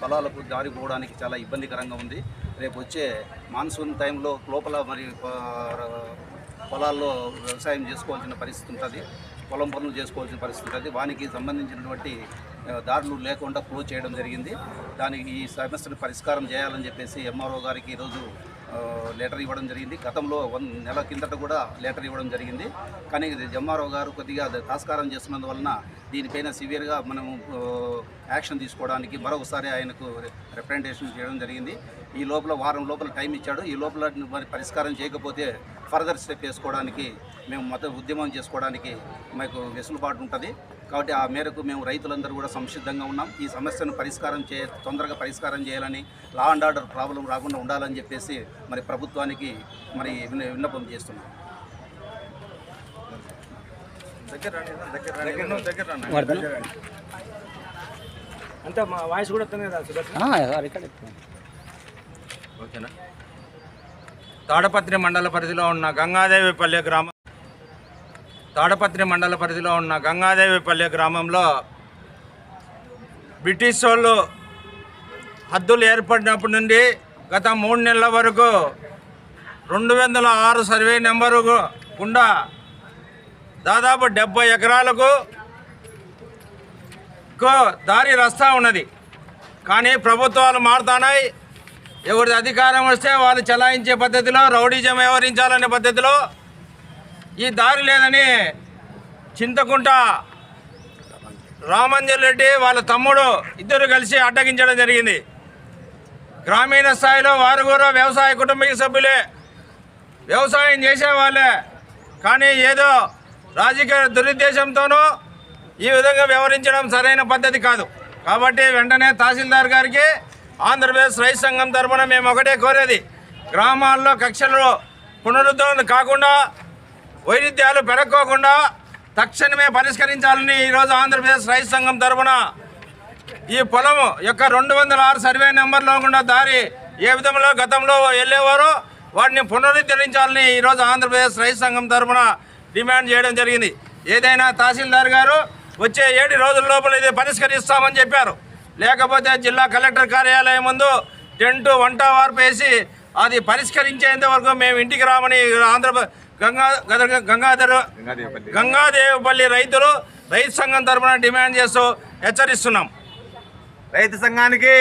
పొలాలకు జారిపోవడానికి చాలా ఇబ్బందికరంగా ఉంది. రేపు వచ్చే మాన్సూన్ టైంలో లోపల మరి పొలాల్లో వ్యవసాయం చేసుకోవాల్సిన పరిస్థితి ఉంటుంది. పొలం పనులు చేసుకోవాల్సిన పరిస్థితి ఉంటుంది. వానికి సంబంధించినటువంటి దారులు లేకుండా క్లోజ్ చేయడం జరిగింది. దానికి ఈ సమస్యను పరిష్కారం చేయాలని చెప్పేసి ఎంఆర్ఓ గారికి ఈరోజు లెటర్ ఇవ్వడం జరిగింది. గతంలో వన్ నెల కిందట కూడా లెటర్ ఇవ్వడం జరిగింది. కానీ ఇది గారు కొద్దిగా తాస్కారం చేస్తున్నందువలన దీనిపైన సివియర్గా మనము యాక్షన్ తీసుకోవడానికి మరొకసారి ఆయనకు రిప్రజెంటేషన్ చేయడం జరిగింది. ఈ లోపల వారం లోపల టైం ఇచ్చాడు. ఈ లోపల మరి పరిష్కారం చేయకపోతే ఫర్దర్ స్టెప్ వేసుకోవడానికి మేము మొత్తం ఉద్యమం చేసుకోవడానికి మాకు వెసులుబాటు ఉంటుంది. కాబట్టి ఆ మేరకు మేము రైతులందరూ కూడా సంసిద్ధంగా ఉన్నాం. ఈ సమస్యను పరిష్కారం చే తొందరగా పరిష్కారం చేయాలని లా అండ్ ఆర్డర్ ప్రాబ్లం రాకుండా ఉండాలని చెప్పేసి మరి ప్రభుత్వానికి మరి విన్న- విన్నపం చేస్తున్నాం. అంతా మా వాయిస్ కూడా వస్తుంది కదా సుదర్శన్? ఓకేనా? తాడపత్రి మండల పరిధిలో ఉన్న గంగాదేవిపల్లె గ్రామం తాడపత్రి మండల పరిధిలో ఉన్న గంగాదేవిపల్లె గ్రామంలో బ్రిటిష్ వాళ్ళు హద్దులు ఏర్పడినప్పటి నుండి గత మూడు నెలల వరకు రెండు వందల ఆరు సర్వే నెంబరు గుండా దాదాపు డెబ్బై ఎకరాలకు దారి రస్తా ఉన్నది. కానీ ప్రభుత్వాలు మారుతున్నాయి ఎవరిది అధికారం వస్తే వాళ్ళు చలాయించే పద్ధతిలో రౌడీజం వ్యవహరించాలనే పద్ధతిలో ఈ దారి లేదని చింతకుంట రామంజన్ రెడ్డి వాళ్ళ తమ్ముడు ఇద్దరు కలిసి అడ్డగించడం జరిగింది. గ్రామీణ స్థాయిలో వారు కూడా వ్యవసాయ కుటుంబీక సభ్యులే. వ్యవసాయం చేసేవాళ్ళే. కానీ ఏదో రాజకీయ దురుద్దేశంతోనూ ఈ విధంగా వ్యవహరించడం సరైన పద్ధతి కాదు. కాబట్టి వెంటనే తహసీల్దార్ గారికి ఆంధ్రప్రదేశ్ రైతు సంఘం తరఫున మేము ఒకటే కోరేది గ్రామాల్లో కక్షలు పునరుద్ధరణ కాకుండా వైరుధ్యాలు పెరగకోకుండా తక్షణమే పరిష్కరించాలని ఈరోజు ఆంధ్రప్రదేశ్ రైతు సంఘం తరఫున ఈ పొలం యొక్క రెండు వందల ఆరు సర్వే నెంబర్లో కూడా దారి ఏ విధంలో గతంలో వెళ్ళేవారో వాటిని పునరుద్ధరించాలని ఈరోజు ఆంధ్రప్రదేశ్ రైతు సంఘం తరఫున డిమాండ్ చేయడం జరిగింది. ఏదైనా తహసీల్దార్ గారు వచ్చే ఏడు రోజుల లోపల ఇది పరిష్కరిస్తామని చెప్పారు. లేకపోతే జిల్లా కలెక్టర్ కార్యాలయం ముందు టెంటు వంట వార్పు వేసి అది పరిష్కరించేంత వరకు మేము ఇంటికి రామని ఆంధ్ర గంగా గంగాధర గంగాదేవిపల్లి. రైతులు రైతు సంఘం తరఫున డిమాండ్ చేస్తూ హెచ్చరిస్తున్నాం. రైతు సంఘానికి